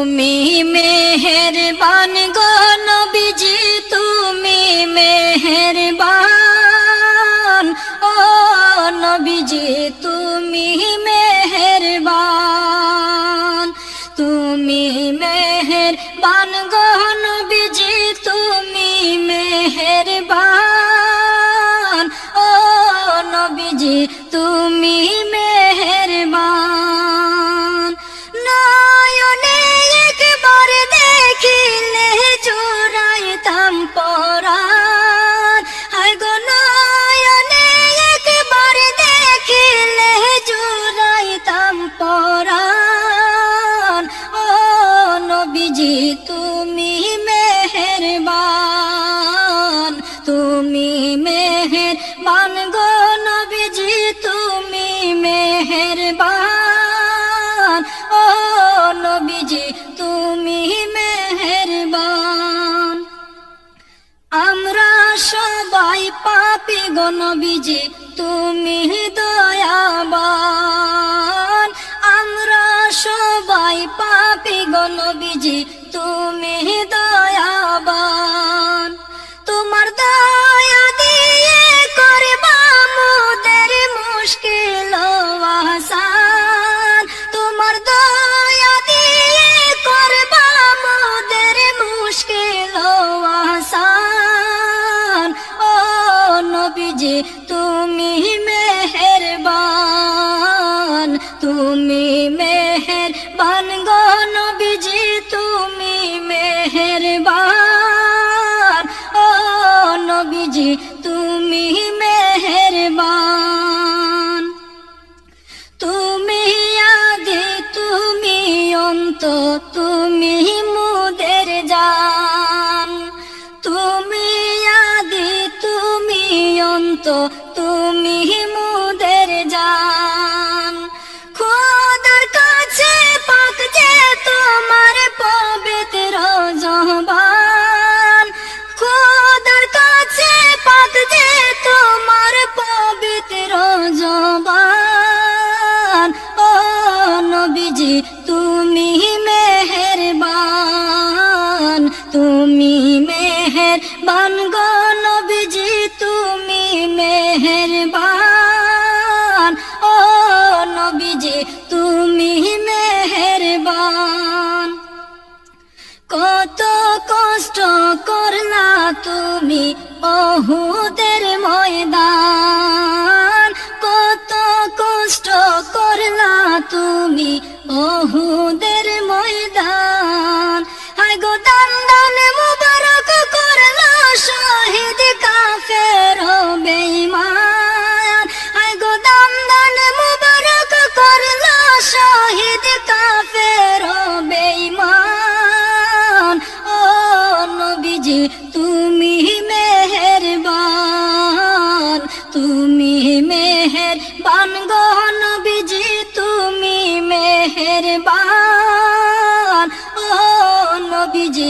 তুমি মেহেরবান গো নবীজি, তুমি মেহেরবান। ও নবীজি, তুমি মেহেরবান। তুমি মেহেরবান গো নবীজি, তুমি মেহেরবান। ও নবীজি তুমি মেহেরবান তুমি মেহেরবান গো নবীজি, তুমি মেহেরবান। ও নবীজি, তুমি মেহেরবান। আমরা সবাই পাপি গো নবীজি, তুমি দয়াবান। সবাই পাপি গো নবীজি, তুমি দয়াবান। তোমার দয়া দিয়ে করবা মোদের মুশকিল আসান। তোমার দয়া দিয়ে করবা মোদের মুশকিল আসান। ও নবীজি, তুমি মেহেরবান। তুমি মেহেরবান। ও নবীজি, তুমি মেহেরবান। তুমি আদি, তুমি অন্ত, তুমি মুদের জান। তুমি আদি, তুমি অন্ত, তুমি মুদের জান। নবীজি তুমি মেহেরবান তুমি মেহেরবান গো নবীজি, তুমি মেহেরবান। ও নবীজি, তুমি মেহেরবান। কত কষ্ট করলা তুমি অহুদের ময়দান। কত কষ্ট করলা তুমি ওহুদের ময়দান। হায় গো দান মুবারক করল শহীদ কাফের বেইমান হায় গো দান মুবারক করল শহীদ কাফের বেঈমান। ও নবীজি, তুমি মেহেরবান তুমি মেহেরবান গো নবীজি